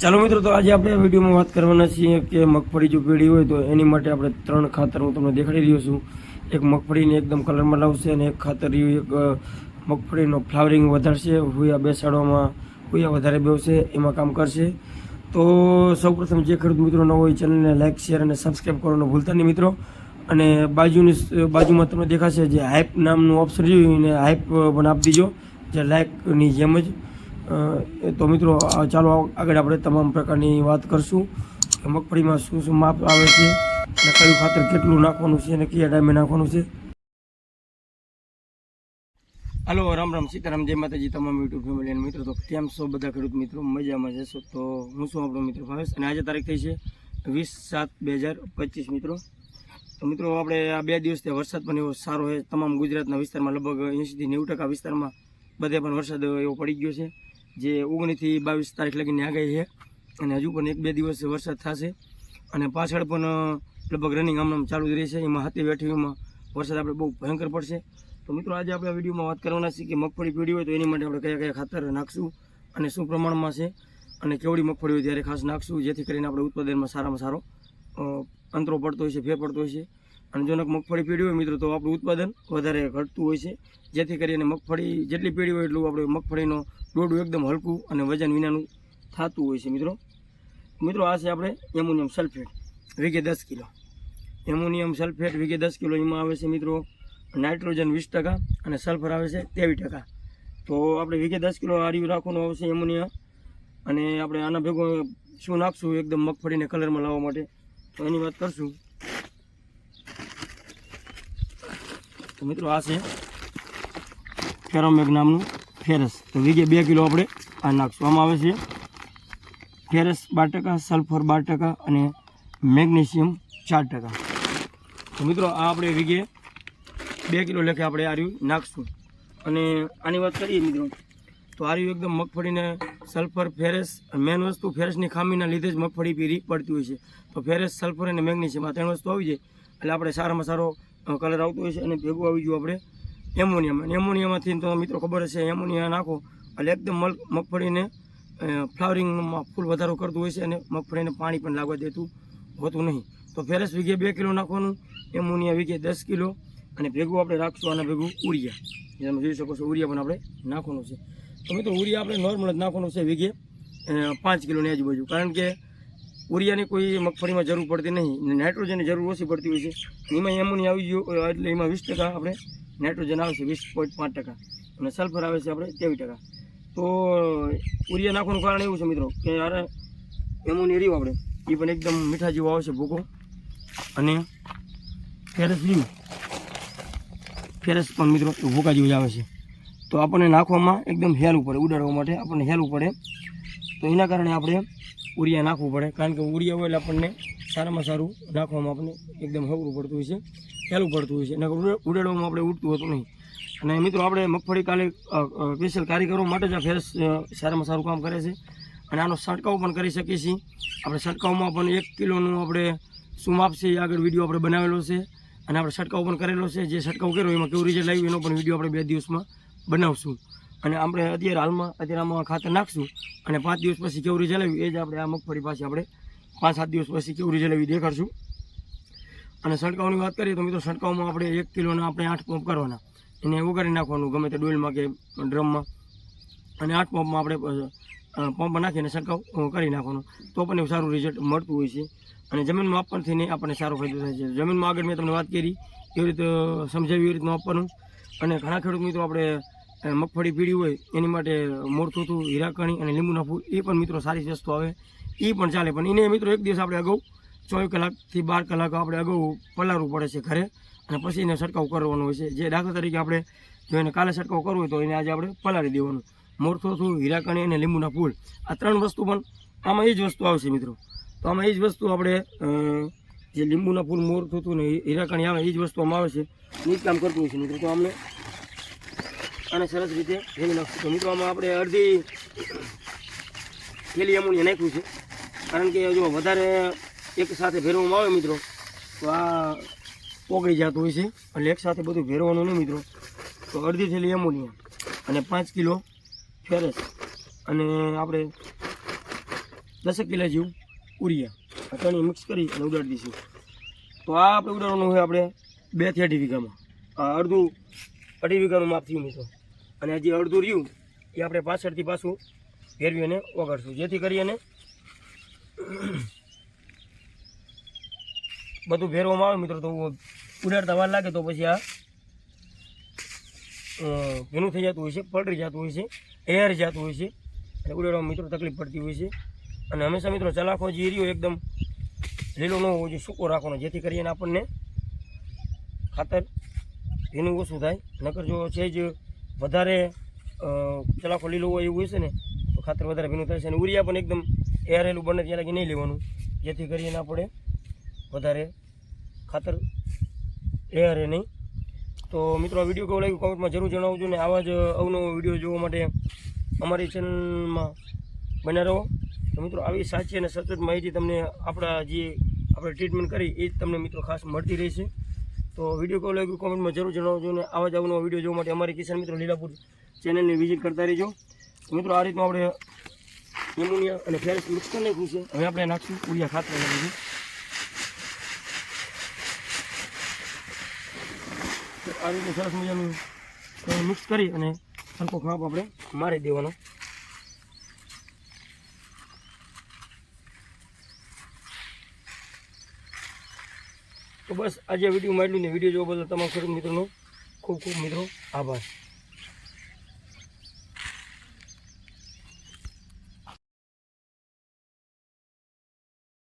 ચાલો મિત્રો, તો આજે આપણે વિડીયોમાં વાત કરવાના છીએ કે મગફળી જો પીળી હોય તો એની માટે આપણે ત્રણ ખાતર હું તમને દેખાડી રહ્યો છું. એક મગફળીને એકદમ કલરમાં લાવશે અને એક ખાતર એક મગફળીનો ફ્લાવરિંગ વધારશે, હુયા બેસાડવામાં હુયા વધારે બેવશે, એમાં કામ કરશે. તો સૌપ્રથમ જે ખેડૂત મિત્રો ન હોય, ચેનલને લાઇક શેર અને સબસ્ક્રાઈબ કરવાનું ભૂલતા નહીં મિત્રો. અને બાજુની બાજુમાં તમને દેખાશે જે હાઇપ નામનું ઓપ્શન રહ્યું એને હાઇપ પણ આપી દીજો. જે લાઇકની જેમ જ. તો મિત્રો ચાલો આગળ આપણે તમામ પ્રકારની વાત કરશું. કે મગફળીમાં શું શું માપ આવે છે અને કયું ખાતર કેટલું નાખવાનું છે અને કયા ટાઈમે નાખવાનું છે. હાલો, રામ રામ, સીતારામ, જય માતાજી, તમામ યુટ્યુબ ફેમિલી અને મિત્રો, તો કેમ છો બધા ખેડૂત મિત્રો? મજામાં જશો તો હું શું આપણો મિત્ર ભાવેશ અને આજે તારીખ થઈ છે વીસ સાત બે હજાર પચીસ મિત્રો. તો મિત્રો, આપણે આ બે દિવસથી વરસાદ પણ એવો સારો છે. તમામ ગુજરાતના વિસ્તારમાં લગભગ એંશીથી નેવું ટકા વિસ્તારમાં બધે પણ વરસાદ એવો પડી ગયો છે. જે ઓગણીસથી બાવીસ તારીખ લગીને આગાહી છે. અને હજુ પણ એક બે દિવસ વરસાદ થશે. અને પાછળ પણ લગભગ રનિંગ આમ ચાલુ જ રહેશે. એમાં હાથી અઠીમાં વરસાદ આપણે બહુ ભયંકર પડશે. તો મિત્રો, આજે આપણે વિડીયોમાં વાત કરવાના છીએ કે મગફળી પીડી હોય તો એની માટે આપણે કયા કયા ખાતર નાખશું અને શું પ્રમાણમાં છે અને કેવડી મગફળી હોય ત્યારે ખાસ નાખશું, જેથી કરીને આપણે ઉત્પાદનમાં સારામાં સારો અંતરો પડતો હોય છે, ફેર પડતો હોય છે. અને જો મગફળી પીળી હોય મિત્રો, તો આપણું ઉત્પાદન વધારે ઘટતું હોય છે. જેથી કરીને મગફળી જેટલી પીળી હોય એટલું આપણે મગફળીનો ડોડું એકદમ હલકું અને વજન વિનાનું થતું હોય છે મિત્રો. મિત્રો, આ છે આપણે એમોનિયમ સલ્ફેટ, વીઘે દસ કિલો. એમોનિયમ સલ્ફેટ વીઘે દસ કિલો એમાં આવે છે મિત્રો, નાઇટ્રોજન વીસ ટકા અને સલ્ફર આવે છે ત્રેવીસ ટકા. તો આપણે વીઘે દસ કિલો આર્યું રાખવાનું આવશે એમોનિયા. અને આપણે આના ભેગો શું નાખશું? એકદમ મગફળીને કલરમાં લાવવા માટે. તો એની વાત કરશું. તો મિત્રો આ છે ફેરોમેગ નામનું ફેરસ. તો વીઘે બે કિલો આપણે આ નાખવામાં આવે છે. ફેરસ બાર ટકા, સલ્ફર બાર ટકા અને મેગ્નેશિયમ ચાર ટકા. તો મિત્રો આ આપણે વીઘે બે કિલો લેખે આપણે આર્યું નાખશું. અને આની વાત કરીએ મિત્રો, તો આર્યું એકદમ મગફળીને સલ્ફર, ફેરસ મેન વસ્તુ ફેરેસની ખામીના લીધે જ મગફળી પીરી પડતી હોય છે. તો ફેરેસ, સલ્ફર અને મેગ્નેશિયમ આ ત્રણ વસ્તુ આવી જાય. એટલે આપણે સારામાં સારો કલર આવતો હોય છે અને ભેગું આવી ગયું આપણે એમોનિયામાં અને એમોનિયમમાંથી તો મિત્રો ખબર હશે એમોનિયા નાખો, એટલે એકદમ મલ- મગફળીને ફ્લાવરિંગમાં ફૂલ વધારો કરતું હોય છે અને મગફળીને પાણી પણ લાગવા દેતું હોતું નહીં. તો ફેરસ વીઘે બે કિલો નાખવાનું એમોનિયા વીઘે દસ કિલો, અને ભેગું આપણે રાખશું, આના ભેગું ઉરિયા. તમે જોઈ શકો છો, ઉરિયા પણ આપણે નાખવાનું છે. તો મિત્રો, ઉરિયા આપણે નોર્મલ જ નાખવાનું છે વીઘે પાંચ કિલોની આજુબાજુ. કારણ કે ઉરિયાની કોઈ મગફળીમાં જરૂર પડતી નહીં. નાઇટ્રોજનની જરૂર ઓછી પડતી હોય છે. એમાં એમોનિયા આવી ગયો એટલે એમાં વીસ ટકા આપણે નાઇટ્રોજન આવે છે, વીસ પોઈન્ટ પાંચ ટકા. અને સલ્ફર આવે છે આપણે ત્રેવીસ ટકા. તો યુરિયા નાખવાનું કારણ એવું છે મિત્રો, કે યાર એમોનિયા રહ્યું આપણે. એ પણ એકદમ મીઠા જેવો આવે છે ભૂકો. અને ફેરસ રહ્યું. ફેરસ પણ મિત્રો ભૂકા જેવું આવે છે. તો આપણને નાખવામાં એકદમ હેલું પડે ઉડાડવા માટે આપણને હેલું પડે તો એના કારણે આપણે ઉરિયા નાખવું પડે. કારણ કે ઉરિયા હોય એટલે આપણને સારામાં સારું નાખવામાં આપણને એકદમ હવરું પડતું હોય છે પહેલું પડતું હોય છે. અને ઉડાડવામાં આપણે ઉડતું હોતું નહીં. અને મિત્રો, આપણે મગફળી કાલે સ્પેશિયલ કારીગરો માટે જ આ ફેરસ સારામાં સારું કામ કરે છે. અને આનો છંટકાવ પણ કરી શકીએ છીએ. આપણે છંટકાવમાં પણ એક કિલોનું આપણે શું માપ આગળ વીડિયો આપણે બનાવેલો છે. અને આપણે છંટકાવ પણ કરેલો છે. જે છંટકાવ કર્યો, એમાં કેવું રિઝલ્ટ લાવ્યું એનો પણ વીડિયો આપણે બે દિવસમાં બનાવશું. અને આપણે અત્યારે હાલમાં અત્યારે આમાં ખાતર નાખશું અને પાંચ દિવસ પછી કેવું આવ્યું એ જ આપણે આ મગફળી પાસે આપણે પાંચ સાત દિવસ પછી કેવું આવ્યું દેખાડશું. અને છંટકાવની વાત કરીએ તો મિત્રો, છંટકાવમાં આપણે એક કિલોના આપણે આઠ પંપ કરવાના. એને ઉગાડી નાખવાનું, ગમે તે ડોલમાં કે ડ્રમમાં. અને આઠ પંપમાં આપણે પંપ નાખીને છંટકાવ કરી નાખવાનો. તો પણ એવું સારું રિઝલ્ટ મળતું હોય છે. અને જમીનમાં આપવાથી નહીં આપણને સારો ફાયદો થાય છે. જમીનમાં આગળ મેં તમને વાત કરી એવી રીતે સમજાવી એવી રીતનું આપવાનું. અને ઘણા ખેડૂત મિત્રો આપણે અ, મગફળી પીળી હોય એની માટે મોરથુથું હીરાકણી અને લીંબુના ફૂલ એ પણ મિત્રો સારી વસ્તુ આવે. એ પણ ચાલે પણ એને મિત્રો એક દિવસ આપણે અગાઉ ચોવીસ કલાકથી બાર કલાક આપણે અગાઉ પલાળવું પડે છે ઘરે અને પછી એને છંટકાવ કરવાનો હોય છે. જે દાખલા તરીકે આપણે જો એને કાલે છંટકાવ કરવો હોય તો એને આજે આપણે પલાળી દેવાનું. મોરથોથું હીરાકણી અને લીંબુના ફૂલ આ ત્રણ વસ્તુ પણ આમાં એ જ વસ્તુ આવશે મિત્રો. તો આમાં એ જ વસ્તુ આપણે જે લીંબુના ફૂલ મોરથોથું ને હીરાકણી આવે એ જ વસ્તુ આમાં આવે છે. એ જ કામ કરતું હોય છે મિત્રો. તો અમને આને સરસ રીતે ભેગી નાખશું. તો મિત્રો આપણે અડધી થેલી એમોનિયા નાખ્યું છે. કારણ કે જો વધારે એક સાથે ભેરવામાં આવે મિત્રો, તો આ પોગળી જતું હોય છે. એટલે એક સાથે બધું ભેરવાનું નહીં મિત્રો. તો અડધી થેલી એમોનિયા અને પાંચ કિલો ફેરસ. અને આપણે દસેક કિલો જેવું ઉરિયા. આ ત્રણેય મિક્સ કરી અને ઉડાડી દઈશું. તો આ આપણે ઉડાડવાનું હોય આપણે બેથી અઢી વીઘામાં. આ અડધું અઢી વીઘાનું માપ થયું મિત્રો. અને હજી અડધું રહ્યું, એ આપણે પાછળથી પાછું ફેરવી અને ઓગાડશું જેથી કરી અને બધું ફેરવામાં આવે મિત્રો, તો ઉડાડતા વાર લાગે તો પછી આ ભીનું થઈ જતું હોય છે પલટી જતું હોય છે, એર જતું હોય છે, અને ઉડાડવામાં મિત્રો તકલીફ પડતી હોય છે. અને હંમેશા મિત્રો ચલાખો જે રહ્યો એકદમ લીલો ન હોવો જોઈએ, સૂકો રાખવાનો, જેથી કરીને આપણને ખાતર ભીનું ઓછું થાય. નકર જો છે જ વધારે ચલાખો લીલો હોય એવું છે ને, તો ખાતર વધારે ભીનું છે. અને ઉરિયા પણ એકદમ એરેલું બને ત્યાં લાગી નહીં લેવાનું. જેથી કરીને આપણે વધારે ખાતર એરે નહીં. તો મિત્રો વીડિયો કેવો લાગ્યો? કોમેન્ટમાં જરૂર જણાવજો ને આવા જ અવનવો વીડિયો જોવા માટે અમારી ચેનલમાં બન્યા રહો. તો મિત્રો, આવી સાચી અને સચોટ માહિતી તમને આપણા જે આપણે ટ્રીટમેન્ટ કરી, એ જ તમને મિત્રો ખાસ મળતી રહેશે. તો વીડિયો કેવો લાગ્યો, કોમેન્ટમાં જરૂર જણાવજો ને આવા જ અવનવો વીડિયો જોવા માટે અમારી કિસાન મિત્રો લીલાપુર ચેનલને વિઝિટ કરતા રહેજો. મિત્રો, આ રીતનું આપણે એમોનિયા અને ફેરસ મિક્સ કરી નાખ્યું છે. હવે આપણે નાખશું ઉડિયા ખાતર નાખીશું આ રીતે સરસ મજાનું મિક્સ કરી અને હલકો ખાપ આપણે મારી દેવાનો. તો બસ આજે વીડિયો માંડ્યું ને. વીડિયો જોવા બદલ તમામ ખેડૂત મિત્રોનો ખૂબ ખૂબ મિત્રો આભાર.